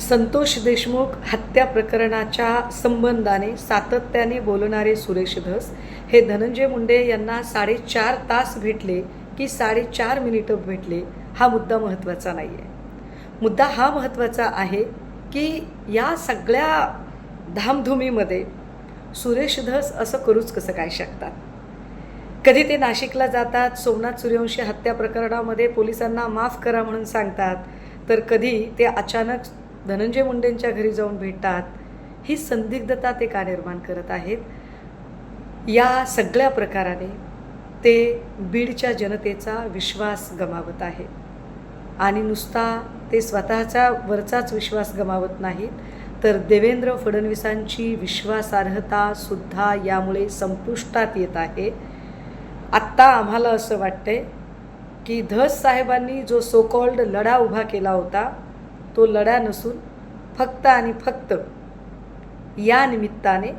संतोष देशमुख हत्या प्रकरणाच्या संबंधाने सातत्याने बोलणारे सुरेश धस हे धनंजय मुंडे यांना साडेचार तास भेटले की साडेचार मिनिटं भेटले हा मुद्दा महत्त्वाचा नाही आहे मुद्दा हा महत्त्वाचा आहे की या सगळ्या धामधुमीमध्ये सुरेश धस असं करूच कसं काय शकतात? कधी ते नाशिकला जातात सोमनाथ सूर्यवंशी हत्या प्रकरणामध्ये पोलिसांना माफ करा म्हणून सांगतात तर कधी ते अचानक धनंजय मुंडेंच्या घरी जाऊन भेटतात. ही संदिग्धता ते का निर्माण करत आहेत? या सगळ्या प्रकाराने ते बीडच्या जनतेचा विश्वास गमावत आहे. आणि नुसता ते स्वतःचा वरचाच विश्वास गमावत नाहीत तर देवेंद्र फडणवीसांची विश्वासार्हता सुद्धा यामुळे संपुष्टात येत आहे. आत्ता आम्हाला असं वाटतंय की धस साहेबांनी जो सोकॉल्ड लढा उभा केला होता तो लढा नसून फक्त आणि फक्त या निमित्ताने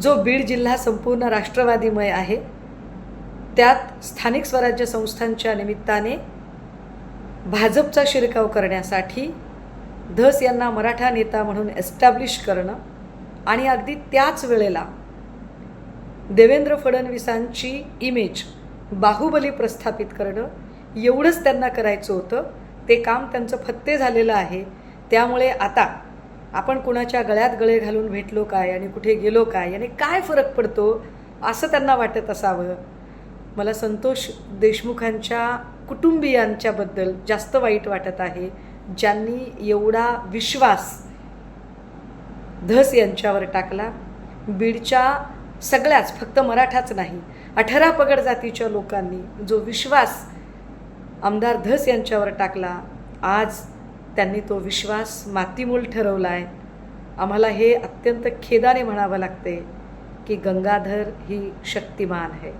जो बीड जिल्हा संपूर्ण राष्ट्रवादीमय आहे त्यात स्थानिक स्वराज्य संस्थांच्या निमित्ताने भाजपचा शिरकाव करण्यासाठी धस यांना मराठा नेता म्हणून एस्टॅब्लिश करणं आणि अगदी त्याच वेळेला देवेंद्र फडणवीसांची इमेज बाहुबली प्रस्थापित करणं एवढंच त्यांना करायचं होतं. ते काम त्यांचं फत्ते झालेलं आहे. त्यामुळे आता आपण कुणाच्या गळ्यात गळे घालून भेटलो काय आणि कुठे गेलो काय याने काय फरक पडतो असं त्यांना वाटत असावं. मला संतोष देशमुखांच्या कुटुंबियांच्याबद्दल जास्त वाईट वाटत आहे ज्यांनी एवढा विश्वास धस यांच्यावर टाकला. बीडच्या सगळ्याच फक्त मराठाच नाही अठरा पगड जातीच्या लोकांनी जो विश्वास आमदार धस यांच्यावर टाकला. आज त्यांनी तो विश्वास मातीमूल ठरवला आहे आम्हाला हे अत्यंत खेदाने म्हणावं लागते की गंगाधर ही शक्तिमान आहे.